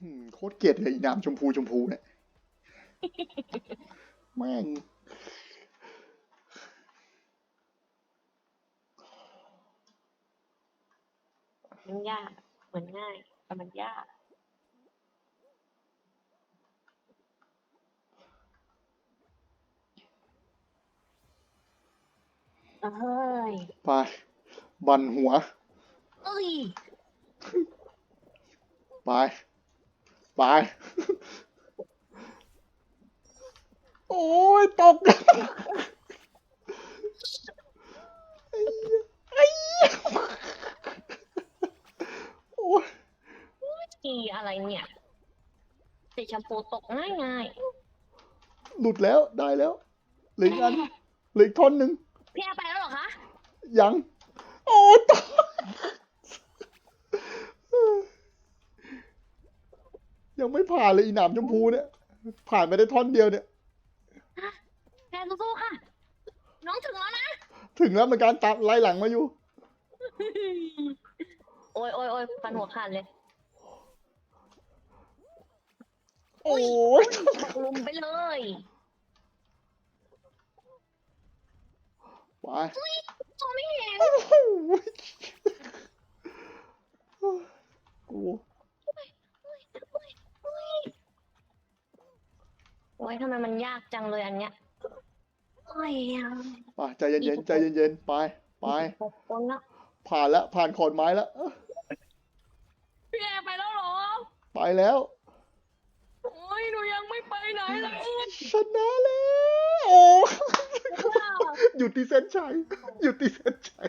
หือโคตรเกลียดเลยอีน้ำชมพูชมพูเนี่ยแม่งมันยากเหมือนง่าย แต่มันยากเฮ้ยไปบันหัวเอ้ย ไป ไป โอ้ย ตกไอ้เหี้ยโอ้ยทีอะไรเนี่ยสีชมพูตกง่ายง่ายหลุดแล้วได้แล้วเหลืออีกอันเหลืออีกท่อนหนึ่งพี่อาไปแล้วเหรอคะ ยัง โอ้ยตาย ยังไม่ผ่านเลยอีหนามชมพูเนี่ย ผ่านไปได้ท่อนเดียวเนี่ย แพนสู้ๆค่ะ น้องถึงแล้วนะ ถึงแล้วเหมือนกันตามไล่หลังมาอยู่ โอ้ยโอ้ยโอ้ยฟันหัวขาดเลยโอ้ยบักลุมไปเลยไป มองไม่เห็น โอ้โหกู โอ้ยทำไมมันยากจังเลยอันเนี้ยโอ้ยอะไปใจเย็นๆใจเย็นๆไปไปหกคนละผ่านแล้วผ่านขอนไม้แล้วพี่แอร์ไปแล้วเหรอ ไปแล้วโอ้ยหนูยังไม่ไปไหนเลยชนะแล้ว โอ้หยุดที่เส้นชัยหยุดที่เส้นชัย